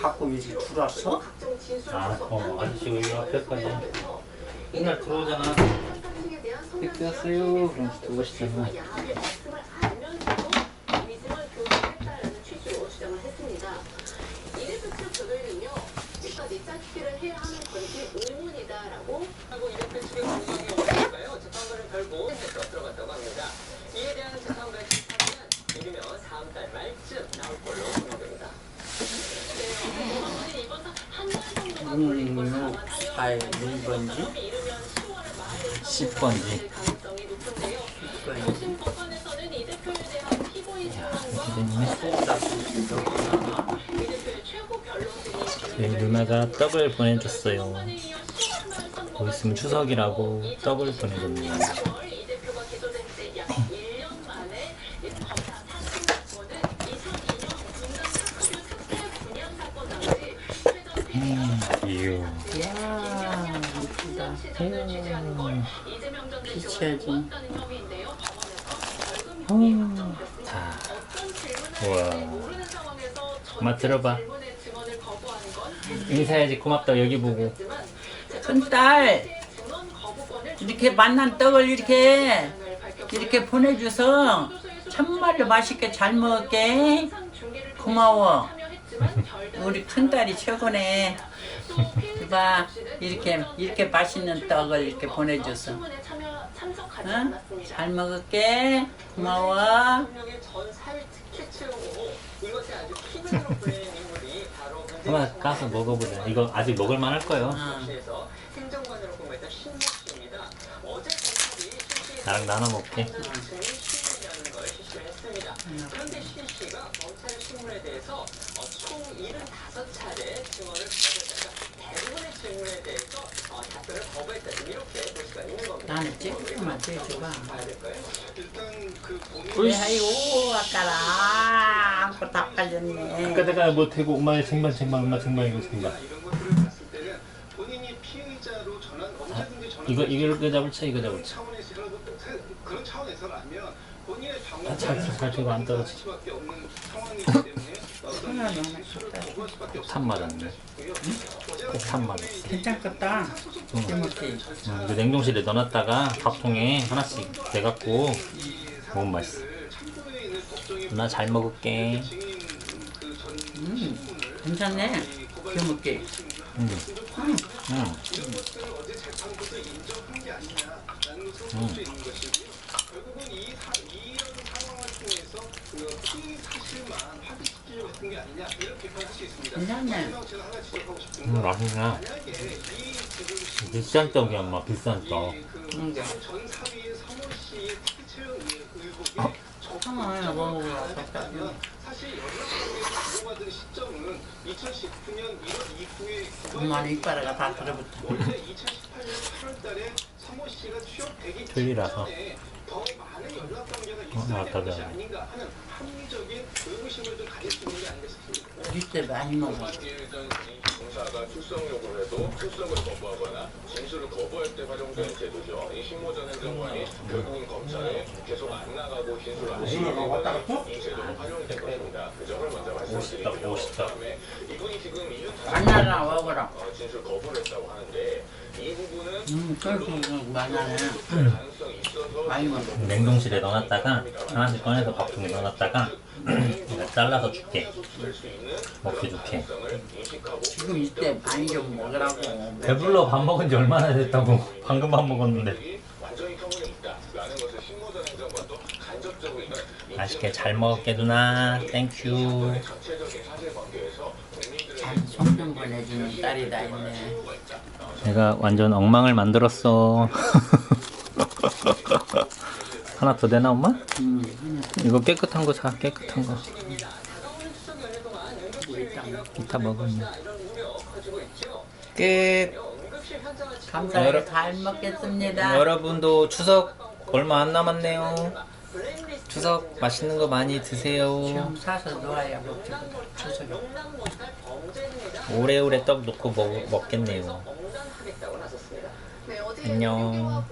갖고 이제 줄었어? 아, 어, 아저씨가 이 앞에까지 맨날 들어오잖아. 뺏겼어요. 그럼 들어오시잖아. 이래서 참 저들은요, 지금까지 짝짓기를 해야 하는 것이 의문이다라고 8, 1번지 10번지 10번지 네, 누나가 떡을 보내줬어요. 뭐 있으면 추석이라고 떡을 보내줬네요. 모르는 상황에서 엄마 들어봐. 인사해야지. 고맙다. 여기 보고. 큰딸. 이렇게 만난 떡을 이렇게. 이렇게 보내줘서 참말로 맛있게 잘 먹을게. 고마워. 우리 큰딸이 최고네 봐 이렇게 이렇게 맛있는 떡을 이렇게 보내줘서 응? 잘 먹을게 고마워 한번 가서 먹어보자. 이거 아직 먹을만 할 거예요. 나랑 나눠 먹게. 그런데 신 씨가 검찰 신문에 대해서 어, 총 75차례 증언을 대부분의 질문에 대해서 어, 답변을 거부했다. 이렇게 볼 수가 있는 겁니다. 나는 찌그리만 돼줘봐 봐야 될까요? 왜 아이고 아까라 안고 다 아까 내가 뭐 대고 엄마의 쟁반 쟁반 엄마 이거 쟁반. 이런 것들을 봤을 때는 본인이 피의자로 전환 언제든지 전환 이거 이거 잡을 차 이거 잡을 차. 차원에서 이런 것 그런 차원에서 라면 본인의 방어 아, 잘, 잘 들고 안 떨어지지. 수밖에 없는 상황이기 때문에 거부할 수밖에 없습니다. 산 맞았네. 꼭산 맞았어. 괜찮겠다 해먹기 음, 이거 냉동실에 넣어놨다가 밥통에 하나씩 내갖고 먹으면 맛있어. 누나 잘 먹을게. 음 괜찮네 해먹기 음. 음. 게수 있는 것이고요. 결국은 이 사, 이런 상황을 통해서 그 사실만 했던 게 아니냐 이렇게 비판할 수 있습니다. 마지막 제가 하나 지적하고 싶은 음, 건 맛있네. 만약에 이 지금 비싼 떡이야, 엄마. 비싼 떡. 그 응. 전 사위의 서모 씨의 특혜 채용 의혹이 어? 하나 먹어보고 가능했다면 사실 연락을 주고받은 시점은 2019년 1월 이후에 엄마는 이빨아가 다 들어붙어 원래 2018년 8월달에 서모 씨가 취업되기 틀리라서. 직전에 더 많은 연락 관계가 어, 있어야 맞다, 되는 것이 맞다. 아닌가 하는 합리적인 의구심을 좀 가질 수 싶습니다. 이때 많이 먹어 공사가 출석 요구를 해도 출석을 거부하거나 진술을 거부할 때 활용되는 제도죠. 이 신모 전 행정관이 결국은 검찰에 계속 안 나가고 진술을 안 하고 이 제도가 활용된 것입니다. 그 점을 먼저 멋있다, 말씀드리고요. 멋있다. 그다음에 이분이 지금 이유 만나라 먹어라 어, 진술 거부를 했다고 하는데 이 부분은 음 그래서 만나네 냉동실에 넣어놨다가 하나씩 꺼내서 밥통에 넣어놨다가 내가 잘라서 줄게. 먹기 좋게. 지금 이때 많이 좀 먹으라고 배불러 밥 먹은 지 얼마나 됐다고. 방금 밥 먹었는데. 맛있게 잘 먹을게, 누나. 땡큐. 잘손좀 보내주는 딸이 다 있네 내가 완전 엉망을 만들었어. 하나 더 되나, 엄마? 음 이거 깨끗한 거 사, 깨끗한 거. 이따 먹으면. 끝. 현장을 감사하게 여러- 잘 먹겠습니다 여러분도 추석 얼마 안 남았네요. 추석 맛있는 거 많이 드세요. 지금 사서 놓아야 먹지 행위다. 오래오래 떡 놓고 먹, 먹겠네요. 안녕.